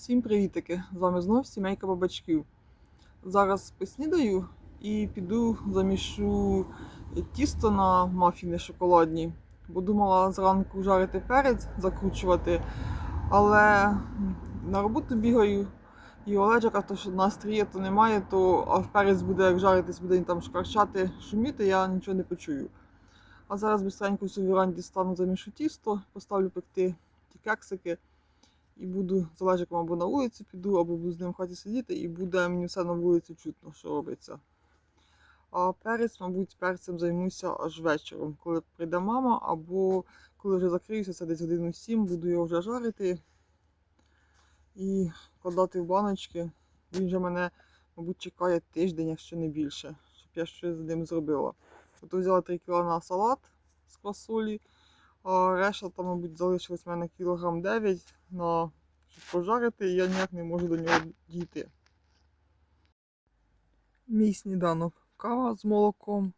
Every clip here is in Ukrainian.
Всім привітики! З вами знов сімейка бабачків. Зараз поснідаю і піду замішу тісто на мафіни шоколадні. Бо думала зранку жарити перець, закручувати, але на роботу бігаю. І Оледжа каже, що настрію то немає, то а перець буде як жаритись, буде він там шкарчати, шуміти, я нічого не почую. А зараз быстренько всю віранді стану замішу тісто, поставлю пекти ті кексики. І буду з Олежиком або на вулицю піду, або буду з ним в хаті сидіти, і буде мені все на вулиці чутно, що робиться. А перець, мабуть, перцем займуся аж вечором, коли прийде мама, або коли вже закриюся, це десь годину сім, буду його вже жарити і кладати в баночки. Він вже мене, мабуть, чекає тиждень, якщо не більше, щоб я щось з ним зробила. Ото взяла 3 кг на салат з квасолі. А решта там, мабуть, залишилось в мене кілограм 9 на щоб пожарити, і я ніяк не можу до нього дійти. Мій сніданок кава з молоком,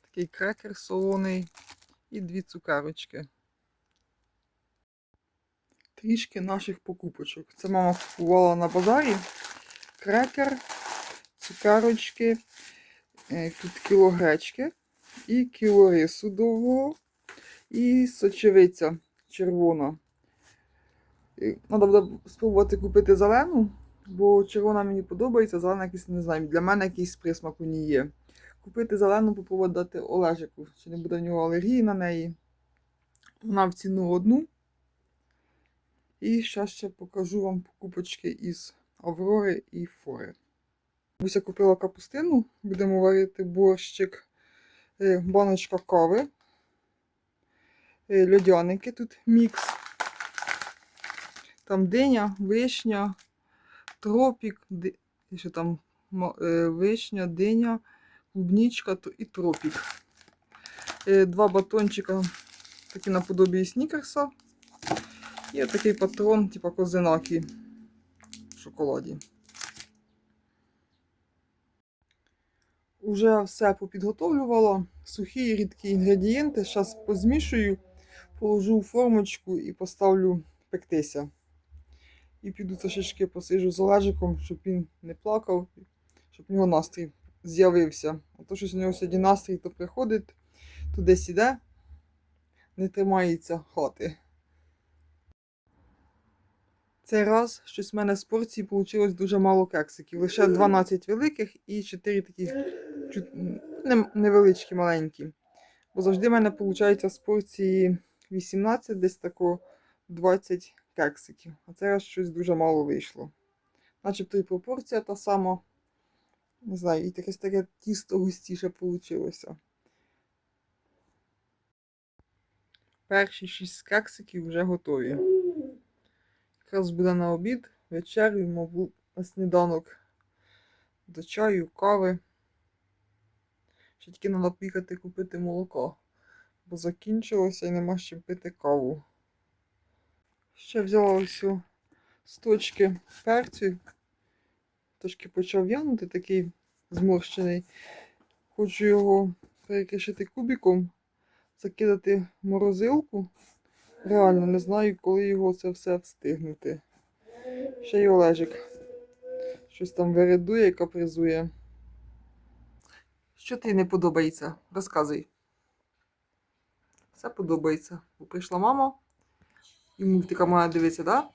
такий крекер солоний і дві цукерочки. Трішки наших покупочок. Це мама купувала на базарі. Крекер, цукерочки, е, тут кіло гречки і кіло рису довгого. І сочевиця червона. Треба буде спробувати купити зелену, бо червона мені подобається, зелена якийсь не знаю. Для мене якийсь присмак у ній є. Купити зелену, попробувати дати Олежику, чи не буде в нього алергії на неї. Вона в ціну одну. І зараз ще покажу вам покупочки із Аврори і Фори. Буся купила капустину, будемо варити борщик, Е, баночка кави льодяники тут мікс. Там диня, вишня, тропік, ди... що там е, вишня, диня, клубничка то- і тропік. Е, Два батончика, такі наподобі снікерса. І такий патрон, типу козинаки в шоколаді. Уже все попідготовлювала. Сухі і рідкі інгредієнти. Зараз позмішую, положу в формочку і поставлю пектися. І піду трошечки посиджу з Олежиком, щоб він не плакав, щоб в нього настрій з'явився. А то щось у нього сьогодні настрій то приходить, то десь іде, не тримається хати. Цей раз щось в мене з порції вийшло дуже мало кексиків. Лише 12 великих і 4 такі невеличкі, маленькі. Бо завжди в мене виходить з порції 18, десь тако 20 кексиків. А це раз щось дуже мало вийшло. Начебто і пропорція та сама. Не знаю, і таке таке тісто густіше вийшло. Перші 6 кексиків вже готові. Якраз буде на обід, вечерю, мабуть, на сніданок до чаю, кави. Ще тільки треба поїхати купити молоко, бо закінчилося і нема з чим пити каву. Ще взяла ось з точки перцю. Трошки почав в'янути, такий зморщений. Хочу його перекишити кубиком, закидати в морозилку. Реально не знаю, коли його це все встигнути. Ще й Олежик. Щось там вередує і капризує. Що тобі не подобається? Розказуй. Все подобається. Прийшла мама і мультика має дивитися, так? Да?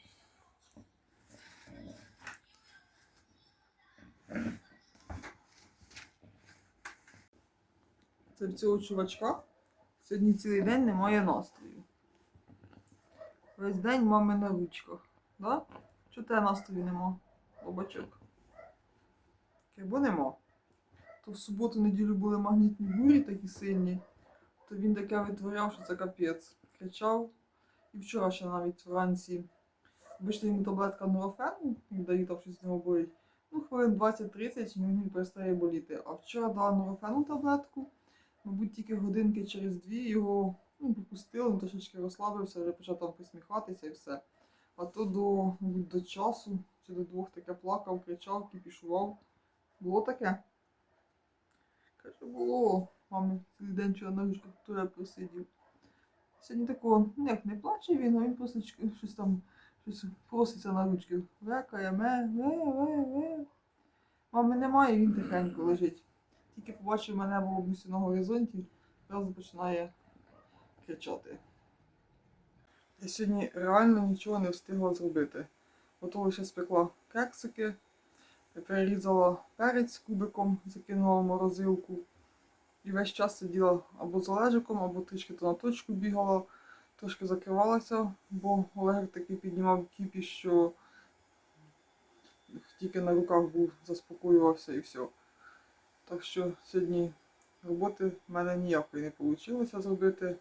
Це в цього чувачка сьогодні цілий день немає настрою. Весь день мами на ручках. Да? Чого тебе настрою нема, бабачок? Бо нема. То в суботу, неділю були магнітні бурі такі сильні, то він таке витворяв, що це капець. Кричав. І вчора ще навіть вранці вийшла йому таблетка нурофену, дає там щось з нього болить. Ну, хвилин 20-30 і він перестає боліти. А вчора дала нурофену таблетку, мабуть, тільки годинки через дві його ну, попустили, трошечки розслабився, вже почав там посміхатися і все. А то до, до часу чи до двох таке плакав, кричав, кіпішував. Було таке? Каже, було. Мамі цілий день вчора ручках туре просидів. Сьогодні такого, ну як не плаче він, а він просто щось там Щось проситься на ручки. Векає, ме, ве, ве, ве. Мами немає, він тихенько лежить. Тільки побачив мене в бабусі на горизонті, одразу починає кричати. Я сьогодні реально нічого не встигла зробити. Готово ще спекла кексики, перерізала перець кубиком, закинула в морозилку. І весь час сиділа або з Олежиком, або трішки то на точку бігала, трошки закривалася, бо Олег такий піднімав кіпіш, що тільки на руках був, заспокоювався і все. Так що сьогодні роботи в мене ніякої не вийшло зробити.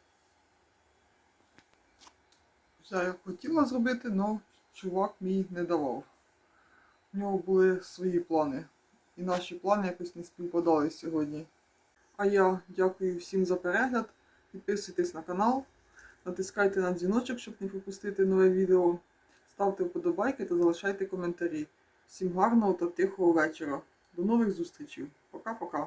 Я хотіла зробити, але чувак мій не давав. У нього були свої плани. І наші плани якось не співпадали сьогодні. А я дякую всім за перегляд. Підписуйтесь на канал, натискайте на дзвіночок, щоб не пропустити нове відео. Ставте вподобайки та залишайте коментарі. Всім гарного та тихого вечора. До нових зустрічей. Пока-пока.